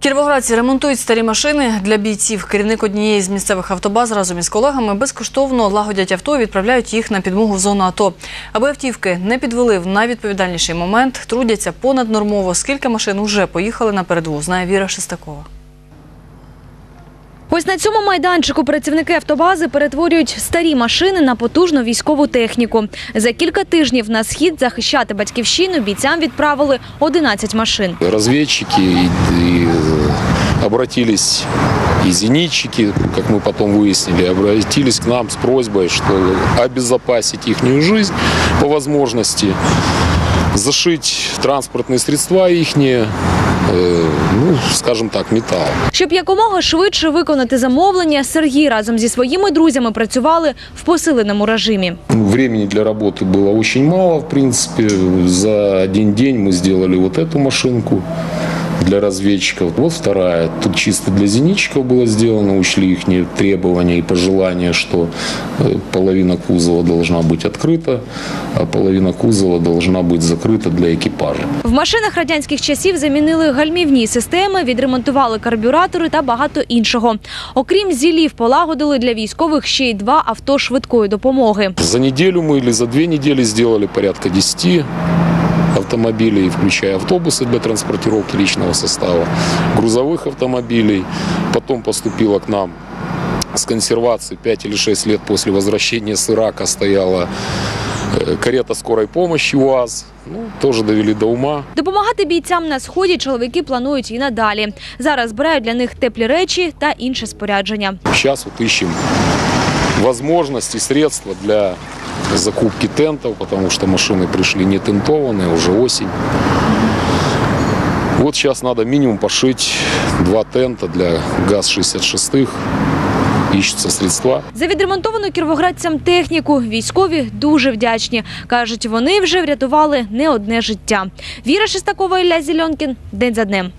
Кіровоградці ремонтують старі машини для бійців. Керівник однієї з місцевих автобаз разом із колегами безкоштовно лагодять авто і відправляють їх на підмогу в зону АТО. Аби автівки не підвели в найвідповідальніший момент, трудяться понаднормово. Скільки машин уже поїхали на передву, знає Віра Шестакова. Ось на цьому майданчику працівники автобази перетворюють старі машини на потужну військову техніку. За кілька тижнів на схід захищати батьківщину бійцям відправили 11 машин. разведчики и, и, э, обратились и зенитчики, как мы потом выяснили, обратились к нам с просьбой, что обезопасить их жизнь по возможности, зашить транспортные средства их, ну, скажем так, металл. Щоб якомога швидше виконати замовлення, Сергій разом зі своїми друзями працювали в посиленому режимі. Времени для работы было очень мало, в принципе. За один день мы сделали вот эту машинку для разведчиков. Вот вторая. Тут чисто для зенитчиков было сделано. Учли их требования и пожелания, что э, половина кузова должна быть открыта, а половина кузова должна быть закрыта для екіпажа. В машинах радянських часів замінили гальмівні системи, відремонтували карбюратори та багато іншого. Окрім зілів, полагодили для військових ще й два авто швидкої допомоги. За неделю мы или за две недели сделали порядка 10 автомобилей, включая автобусы для транспортировки личного состава, грузовых автомобилей. Потом поступило к нам с консервации 5 или 6 лет после возвращения с Ирака стояла э, карета скорой помощи УАЗ. Ну, тоже довели до ума. Допомагати бійцям на сході чоловіки планують і надалі. Зараз збирають для них теплі речі та інше спорядження. Сейчас вот ищем возможности, средства для закупки тентов, потому что машины пришли не тентованные, уже осень. Вот сейчас надо минимум пошить два тента для ГАЗ-66. Ищутся средства. За відремонтовану кіровоградцям техніку військові дуже вдячні. Кажуть, вони вже врятували не одне життя. Віра Шестакова, Ілля Зільонкін. День за днем.